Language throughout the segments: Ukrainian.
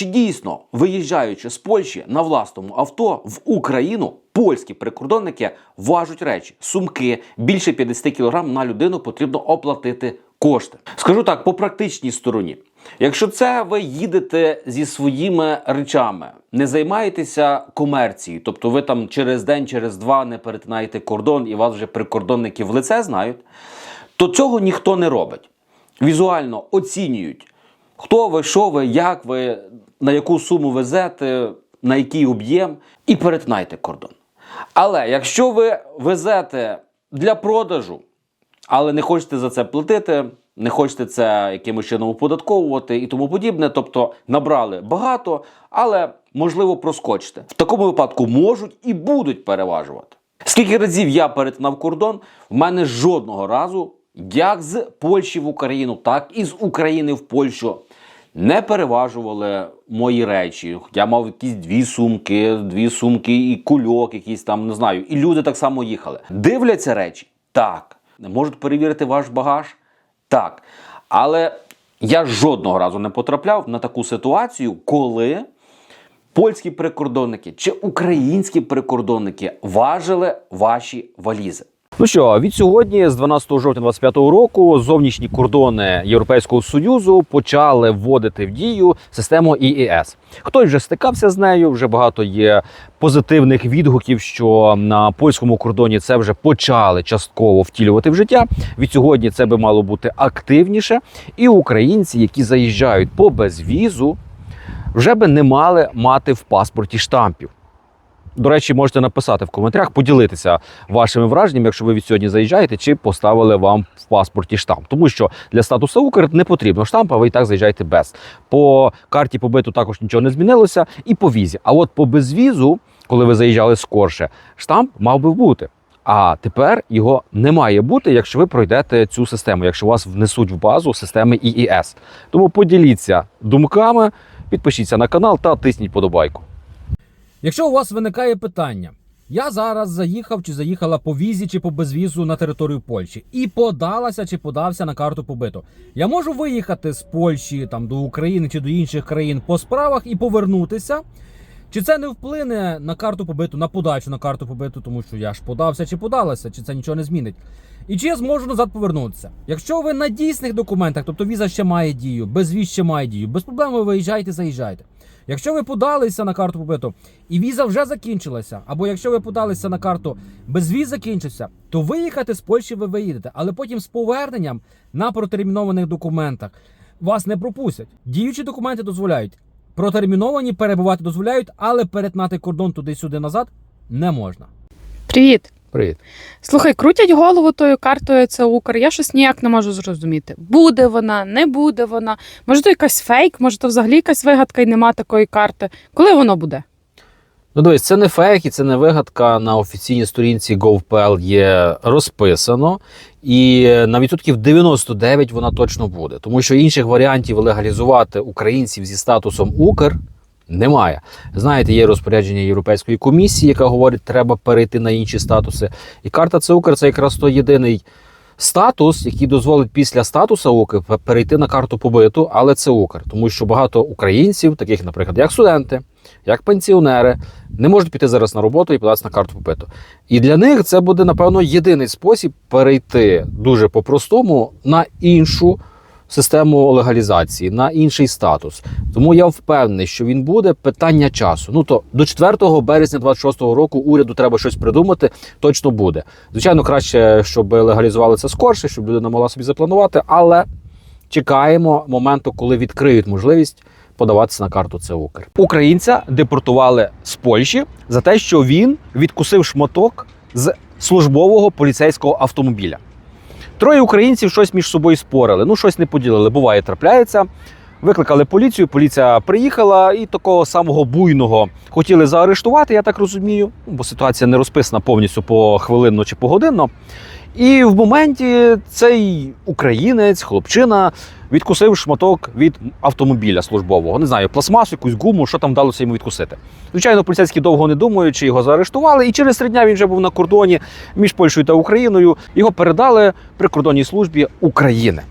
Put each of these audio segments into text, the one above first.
чи дійсно, виїжджаючи з Польщі на власному авто в Україну, польські прикордонники важуть речі, сумки більше 50 кг на людину потрібно оплатити кошти. Скажу так, по практичній стороні. Якщо це ви їдете зі своїми речами, не займаєтеся комерцією, тобто ви там через день, через два не перетинаєте кордон і вас вже прикордонники в лице знають, то цього ніхто не робить. Візуально оцінюють, хто ви, що ви, як ви, на яку суму везете, на який об'єм, і перетинайте кордон. Але якщо ви везете для продажу, але не хочете за це платити, не хочете це якимось чином оподатковувати і тому подібне. Тобто набрали багато, але можливо проскочите. В такому випадку можуть і будуть переважувати. Скільки разів я перетинав кордон, в мене жодного разу, як з Польщі в Україну, так і з України в Польщу. Не переважували мої речі. Я мав якісь дві сумки, дві сумки і кульок, якийсь там не знаю. І люди так само їхали. Дивляться речі? Так. Можуть перевірити ваш багаж? Так. Але я жодного разу не потрапляв на таку ситуацію, коли польські прикордонники чи українські прикордонники важили ваші валізи. Ну що, від сьогодні, з 12 жовтня 2025 року, зовнішні кордони Європейського союзу почали вводити в дію систему ІІС. Хтось вже стикався з нею, вже багато є позитивних відгуків, що на польському кордоні це вже почали частково втілювати в життя. Від сьогодні це би мало бути активніше, і українці, які заїжджають по безвізу, вже би не мали мати в паспорті штампів. До речі, можете написати в коментарях, поділитися вашими враженнями, якщо ви від сьогодні заїжджаєте, чи поставили вам в паспорті штамп. Тому що для статусу Укр не потрібно штампа, ви і так заїжджаєте без. По карті побиту також нічого не змінилося, і по візі. А от по безвізу, коли ви заїжджали скорше, штамп мав би бути. А тепер його не має бути, якщо ви пройдете цю систему, якщо вас внесуть в базу системи ІІС. Тому поділіться думками, підпишіться на канал та тисніть подобайку. Якщо у вас виникає питання, я зараз заїхав чи заїхала по візі чи по безвізу на територію Польщі і подалася чи подався на карту побиту. Я можу виїхати з Польщі там до України чи до інших країн по справах і повернутися. Чи це не вплине на карту побиту, на подачу на карту побиту, тому що я ж подався чи подалася, чи це нічого не змінить? І чи я зможу назад повернутися? Якщо ви на дійсних документах, тобто віза ще має дію, безвіз ще має дію, без проблем ви виїжджаєте, заїжджаєте. Якщо ви подалися на карту побиту і віза вже закінчилася, або якщо ви подалися на карту безвіз закінчився, то виїхати з Польщі ви виїдете, але потім з поверненням на протермінованих документах вас не пропустять. Діючі документи дозволяють. Протерміновані перебувати дозволяють, але перетнати кордон туди-сюди назад не можна. Привіт. Привіт. Слухай, крутять голову тою картою це Укр. Я щось ніяк не можу зрозуміти. Буде вона, не буде вона. Може, то якась фейк, може, то взагалі якась вигадка і нема такої карти. Коли воно буде? Ну, дивись, це не фейк і це не вигадка. На офіційній сторінці GovPL є розписано, і на відсотків 99 вона точно буде, тому що інших варіантів легалізувати українців зі статусом Укр немає. Знаєте, є розпорядження Європейської комісії, яка говорить, треба перейти на інші статуси. І карта це Укр це якраз той єдиний. Статус, який дозволить після статусу УКР перейти на карту побиту, але це Укр, тому що багато українців, таких, наприклад, як студенти, як пенсіонери, не можуть піти зараз на роботу і податися на карту побиту. І для них це буде, напевно, єдиний спосіб перейти дуже по-простому на іншу систему легалізації, на інший статус. Тому я впевнений, що він буде питання часу. Ну то до 4 березня 26-го року уряду треба щось придумати. Точно буде. Звичайно, краще, щоб легалізували це скорше, щоб людина могла собі запланувати, але чекаємо моменту, коли відкриють можливість подаватися на карту це Укр. Українця депортували з Польщі за те, що він відкусив шматок з службового поліцейського автомобіля. Троє українців щось між собою спорили. Ну, щось не поділили. Буває, трапляється. Викликали поліцію, поліція приїхала і такого самого буйного хотіли заарештувати, я так розумію, бо ситуація не розписана повністю по хвилинно чи погодинно. І в моменті цей українець, хлопчина, відкусив шматок від автомобіля службового. Не знаю, пластмасу, якусь гуму, що там вдалося йому відкусити. Звичайно, поліцейські довго не думаючи, його заарештували, і через три дня він вже був на кордоні між Польщею та Україною. Його передали прикордонній службі України.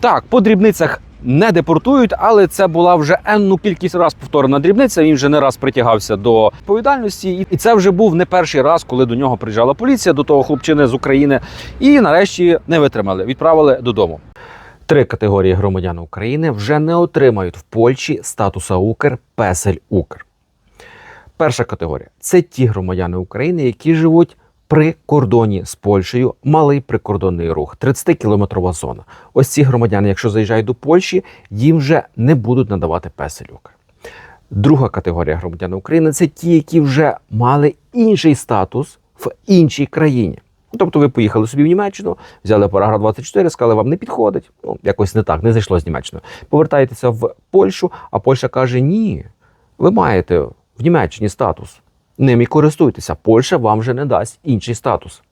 Так, по дрібницях не депортують, але це була вже енну кількість раз повторена дрібниця. Він вже не раз притягався до відповідальності, і це вже був не перший раз, коли до нього приїжджала поліція, до того хлопчини з України, і нарешті не витримали, відправили додому. Три категорії громадян України вже не отримають в Польщі статуса Укр Песель Укр. Перша категорія це ті громадяни України, які живуть при кордоні з Польщею, малий прикордонний рух, 30-кілометрова зона. Ось ці громадяни, якщо заїжджають до Польщі, їм вже не будуть надавати Песель Укр. Друга категорія громадян України це ті, які вже мали інший статус в іншій країні. Тобто ви поїхали собі в Німеччину, взяли параграф 24, сказали, вам не підходить. Ну, якось не так, не зайшло з Німеччиною. Повертаєтеся в Польщу, а Польща каже: ні, ви маєте в Німеччині статус. Ним і користуйтеся. Польща вам вже не дасть інший статус.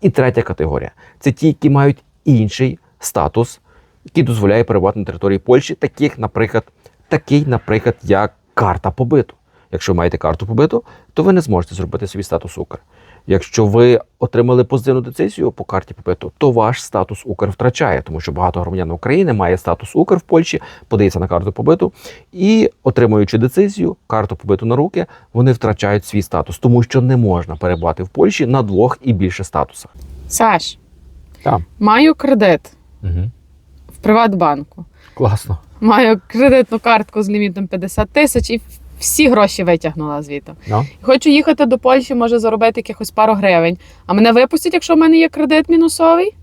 І третя категорія це ті, які мають інший статус, який дозволяє перебувати на території Польщі, таких, наприклад, такий, наприклад, як карта побиту. Якщо ви маєте карту побиту, то ви не зможете зробити свій статус Укр. Якщо ви отримали позитивну децизію по карті побиту, то ваш статус Укр втрачає, тому що багато громадян України має статус Укр в Польщі, подається на карту побиту, і отримуючи децизію, карту побиту на руки, вони втрачають свій статус, тому що не можна перебувати в Польщі на двох і більше статусах. Саш, Так. маю кредит Угу. в Приватбанку. Класно. Маю кредитну картку з лімітом 50 тисяч і всі гроші витягнула звідти. No. Хочу їхати до Польщі, може заробити якихось пару гривень. А мене випустять, якщо в мене є кредит мінусовий?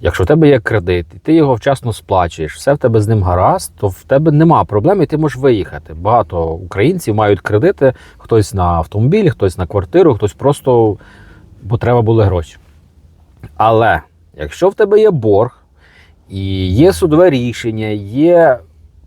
Якщо в тебе є кредит, і ти його вчасно сплачуєш, все в тебе з ним гаразд, то в тебе нема проблем, і ти можеш виїхати. Багато українців мають кредити, хтось на автомобіль, хтось на квартиру, хтось просто бо треба були гроші. Але якщо в тебе є борг, і є судове рішення, є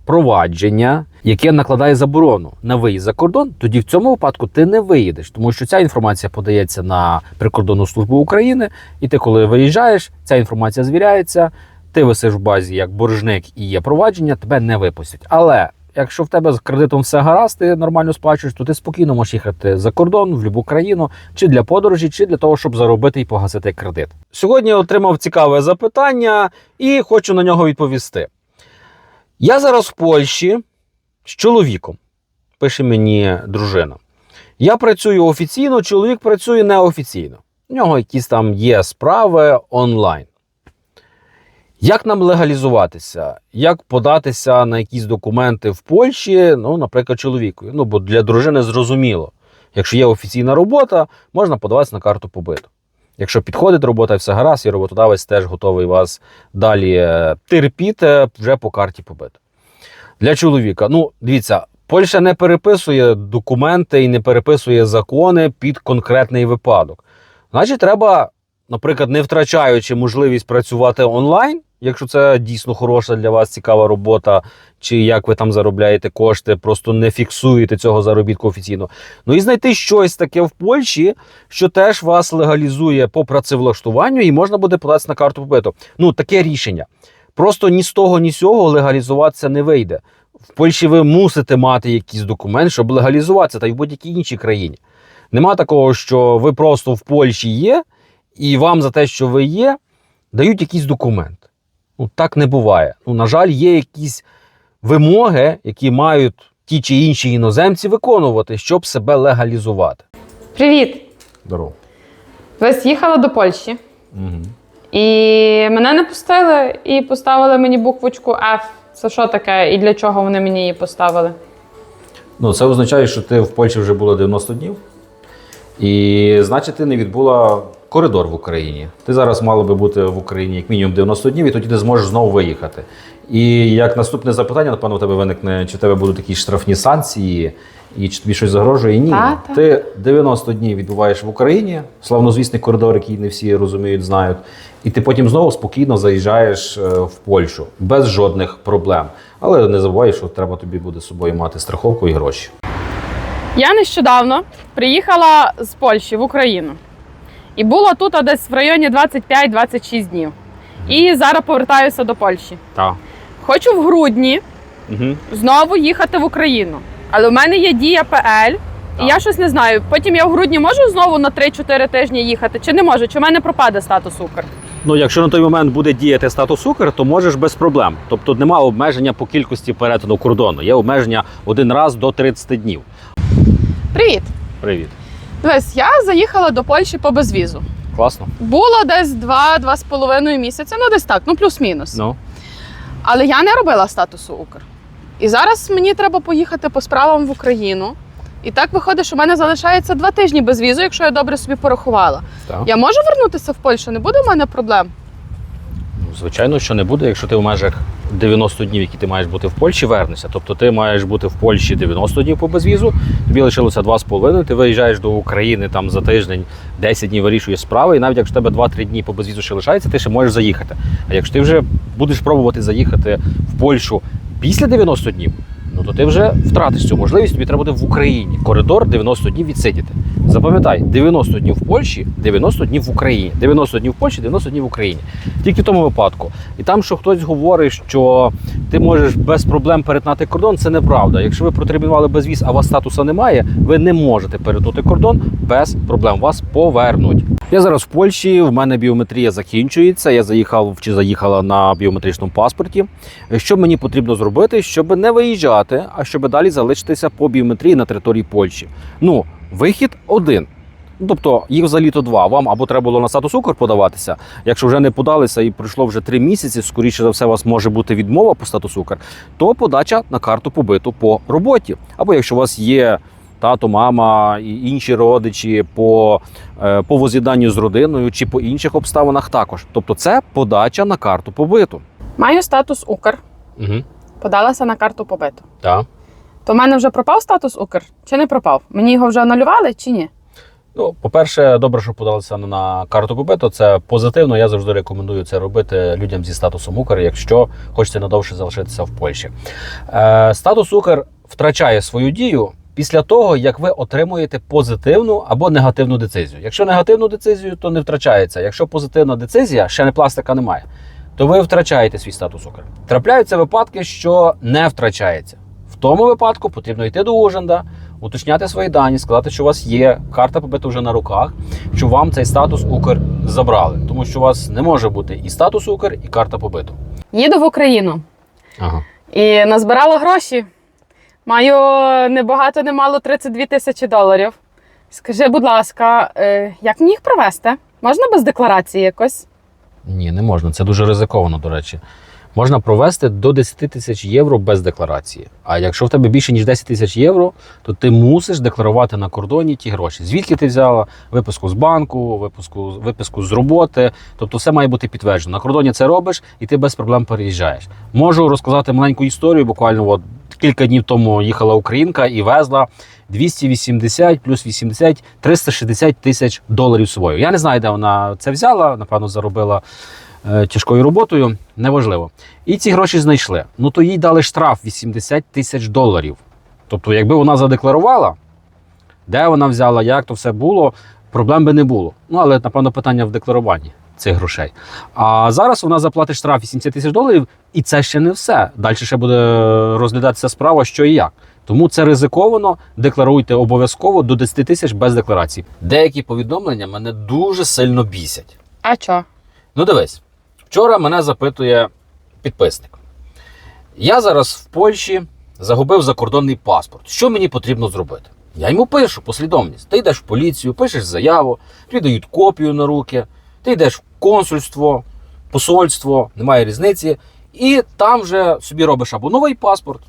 провадження, яке накладає заборону на виїзд за кордон, тоді в цьому випадку ти не виїдеш, тому що ця інформація подається на прикордонну службу України, і ти, коли виїжджаєш, ця інформація звіряється, ти висиш в базі як боржник і є провадження, тебе не випустять. Але якщо в тебе з кредитом все гаразд, ти нормально сплачуєш, то ти спокійно можеш їхати за кордон в будь-яку країну, чи для подорожі, чи для того, щоб заробити і погасити кредит. Сьогодні отримав цікаве запитання і хочу на нього відповісти. Я зараз в Польщі з чоловіком, пише мені дружина. Я працюю офіційно, чоловік працює неофіційно. У нього якісь там є справи онлайн. Як нам легалізуватися? Як податися на якісь документи в Польщі, ну, наприклад, чоловіку? Ну, бо для дружини зрозуміло. Якщо є офіційна робота, можна подаватися на карту побиту. Якщо підходить робота все гаразд, і роботодавець теж готовий вас далі е, терпіти вже по карті побиту. Для чоловіка, ну, дивіться, Польща не переписує документи і не переписує закони під конкретний випадок. Значить, треба, наприклад, не втрачаючи можливість працювати онлайн, якщо це дійсно хороша для вас цікава робота, чи як ви там заробляєте кошти, просто не фіксуєте цього заробітку офіційно. Ну і знайти щось таке в Польщі, що теж вас легалізує по працевлаштуванню, і можна буде податися на карту побиту. Ну, таке рішення. Просто ні з того, ні з цього легалізуватися не вийде. В Польщі ви мусите мати якийсь документ, щоб легалізуватися, та й в будь-якій іншій країні. Нема такого, що ви просто в Польщі є, і вам за те, що ви є, дають якийсь документ. Ну, так не буває. Ну, на жаль, є якісь вимоги, які мають ті чи інші іноземці виконувати, щоб себе легалізувати. Привіт! Здорово. Ось їхала до Польщі, Угу. І мене не пустили і поставили мені буквочку F. Це що таке і для чого вони мені її поставили? Ну, це означає, що ти в Польщі вже було 90 днів, і значить, ти не відбула коридор в Україні. Ти зараз мала би бути в Україні як мінімум 90 днів, і тоді ти зможеш знову виїхати. І як наступне запитання, напевно, у тебе виникне, чи в тебе будуть якісь штрафні санкції, і чи тобі щось загрожує? Ні. Та, та. Ти 90 днів відбуваєш в Україні, славнозвісний коридор, який не всі розуміють, знають. І ти потім знову спокійно заїжджаєш е, в Польщу без жодних проблем. Але не забувай, що треба тобі буде з собою мати страховку і гроші. Я нещодавно приїхала з Польщі в Україну. І була тут десь в районі 25-26 днів. І зараз повертаюся до Польщі. Так. Хочу в грудні Угу. знову їхати в Україну. Але в мене є дія ПЛ, і я щось не знаю. Потім я в грудні можу знову на 3-4 тижні їхати, чи не можу? Чи в мене пропаде статус Укр? Ну, якщо на той момент буде діяти статус Укр, то можеш без проблем. Тобто нема обмеження по кількості перетину кордону. Є обмеження один раз до 30 днів. Привіт! Привіт. Дивись, я заїхала до Польщі по безвізу. Класно. Було десь 2 з половиною місяця, ну десь так, ну плюс-мінус. Ну. Але я не робила статусу Укр. І зараз мені треба поїхати по справам в Україну. І так виходить, що в мене залишається два тижні без візу, якщо я добре собі порахувала. Так. Я можу вернутися в Польщу, не буде в мене проблем. Ну, Звичайно, що не буде, якщо ти в межах 90 днів, які ти маєш бути в Польщі, вернешся. Тобто ти маєш бути в Польщі 90 днів по безвізу, тобі лишилося 2,5, ти виїжджаєш до України там за тиждень, 10 днів вирішуєш справи, і навіть якщо в тебе 2-3 дні по безвізу ще лишається, ти ще можеш заїхати. А якщо ти вже будеш пробувати заїхати в Польщу після 90 днів, ну то ти вже втратиш цю можливість, тобі треба буде в Україні. Коридор 90 днів відсидіти. Запам'ятай, 90 днів в Польщі, 90 днів в Україні. 90 днів в Польщі, 90 днів в Україні. Тільки в тому випадку. І там, що хтось говорить, що ти можеш без проблем перетнати кордон, це неправда. Якщо ви протермінували безвіз, а у вас статусу немає, ви не можете перетнути кордон без проблем. Вас повернуть. Я зараз в Польщі. В мене біометрія закінчується. Я заїхав чи заїхала на біометричному паспорті. Що мені потрібно зробити, щоб не виїжджати, а щоб далі залишитися по біометрії на території Польщі? Ну, вихід один. Тобто їх взагалі то два. Вам або треба було на статус Укр подаватися. Якщо вже не подалися і пройшло вже три місяці, скоріше за все, у вас може бути відмова по статусу Укр, то подача на карту побиту по роботі. Або якщо у вас є тато, мама і інші родичі по, е, по воз'єднанню з родиною чи по інших обставинах також. Тобто це подача на карту побиту. Маю статус Укр, Угу. Подалася на карту побиту. Так. То в мене вже пропав статус Укр чи не пропав? Мені його вже анулювали чи ні? Ну, по-перше, добре, що подалися на карту побиту. Це позитивно. Я завжди рекомендую це робити людям зі статусом Укр, якщо хочете надовше залишитися в Польщі. Е, статус Укр втрачає свою дію після того, як ви отримуєте позитивну або негативну децизію. Якщо негативну децизію, то не втрачається. Якщо позитивна децизія, ще не пластика немає, то ви втрачаєте свій статус Укр. Трапляються випадки, що не втрачається. В тому випадку потрібно йти до Ужанда, уточняти свої дані, сказати, що у вас є карта побита вже на руках, що вам цей статус Укр забрали, тому що у вас не може бути і статус Укр, і карта побиту. Їду в Україну Ага. і назбирала гроші. Маю не багато, не мало 32 тисячі доларів. Скажи, будь ласка, е, як мені їх провести? Можна без декларації якось? Ні, не можна. Це дуже ризиковано, до речі. Можна провести до 10 тисяч євро без декларації. А якщо в тебе більше ніж 10 тисяч євро, то ти мусиш декларувати на кордоні ті гроші. Звідки ти взяла виписку з банку, виписку, виписку з роботи. Тобто все має бути підтверджено. На кордоні це робиш, і ти без проблем переїжджаєш. Можу розказати маленьку історію. Буквально от кілька днів тому їхала українка і везла 280 плюс 80 360 тисяч доларів з собою. Я не знаю, де вона це взяла. Напевно, заробила е, тяжкою роботою, неважливо. І ці гроші знайшли. Ну то їй дали штраф 80 тисяч доларів. Тобто, якби вона задекларувала, де вона взяла, як то все було, проблем би не було. Ну, але, напевно, питання в декларуванні цих грошей. А зараз вона заплатить штраф 80 тисяч доларів, і це ще не все. Далі ще буде розглядатися справа, що і як. Тому це ризиковано. Декларуйте обов'язково до 10 тисяч без декларації. Деякі повідомлення мене дуже сильно бісять. А чо? Ну дивись, вчора мене запитує підписник. Я зараз в Польщі загубив закордонний паспорт. Що мені потрібно зробити? Я йому пишу послідовність. Ти йдеш в поліцію, пишеш заяву, тобі дають копію на руки, ти йдеш в консульство, посольство, немає різниці, і там вже собі робиш або новий паспорт,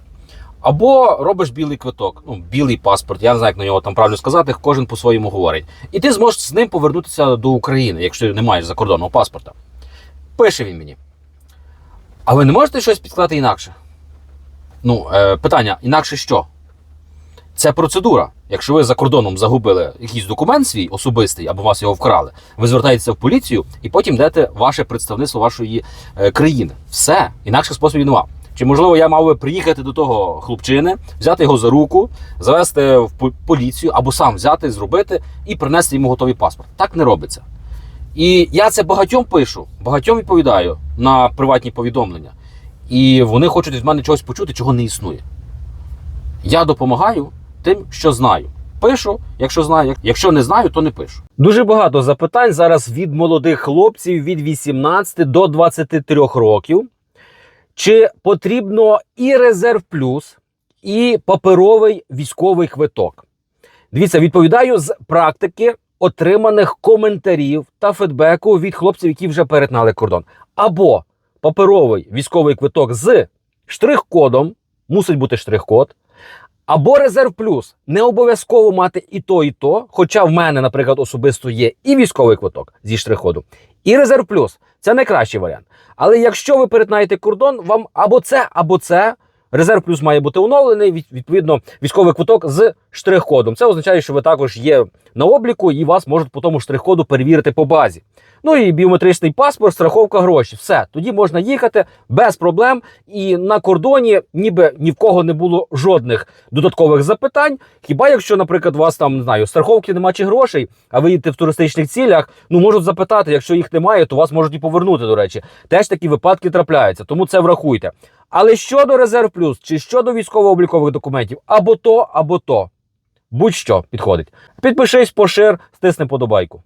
або робиш білий квиток. Ну, білий паспорт, я не знаю, як на нього там правильно сказати, кожен по-своєму говорить. І ти зможеш з ним повернутися до України, якщо не маєш закордонного паспорта. Пише він мені. А ви не можете щось підсказати інакше? Ну, е, питання: інакше що? Це процедура. Якщо ви за кордоном загубили якийсь документ свій особистий або вас його вкрали, ви звертаєтеся в поліцію і потім йдете ваше представництво вашої е, країни. Все, інакше способів нема. Чи можливо я мав би приїхати до того хлопчини, взяти його за руку, завести в поліцію або сам взяти, зробити і принести йому готовий паспорт? Так не робиться. І я це багатьом пишу, багатьом відповідаю на приватні повідомлення. І вони хочуть від мене чогось почути, чого не існує. Я допомагаю тим, що знаю. пишу. Якщо знаю, якщо не знаю, то не пишу. Дуже багато запитань зараз від молодих хлопців від 18 до 23 років. Чи потрібно і резерв плюс, і паперовий військовий квиток? Дивіться, відповідаю з практики отриманих коментарів та фідбеку від хлопців, які вже перетнали кордон. Або паперовий військовий квиток з штрих-кодом, мусить бути штрих-код, або резерв плюс. Не обов'язково мати і то, і то. Хоча в мене, наприклад, особисто є і військовий квиток зі штрих-коду, і резерв плюс. Це найкращий варіант. Але якщо ви перетинаєте кордон, вам або це, або це. Резерв плюс має бути оновлений, відповідно, військовий квиток з штрих-кодом. Це означає, що ви також є на обліку і вас можуть по тому штрих-коду перевірити по базі. Ну і біометричний паспорт, страховка гроші. Все, тоді можна їхати без проблем. І на кордоні ніби ні в кого не було жодних додаткових запитань. Хіба якщо, наприклад, у вас там не знаю, страховки нема чи грошей, а ви їдете в туристичних цілях, ну можуть запитати, якщо їх немає, то вас можуть і повернути. До речі, теж такі випадки трапляються, тому це врахуйте. Але щодо резерв плюс чи щодо військово-облікових документів, або то, або то. Будь-що підходить. Підпишись, пошир, стисни подобайку.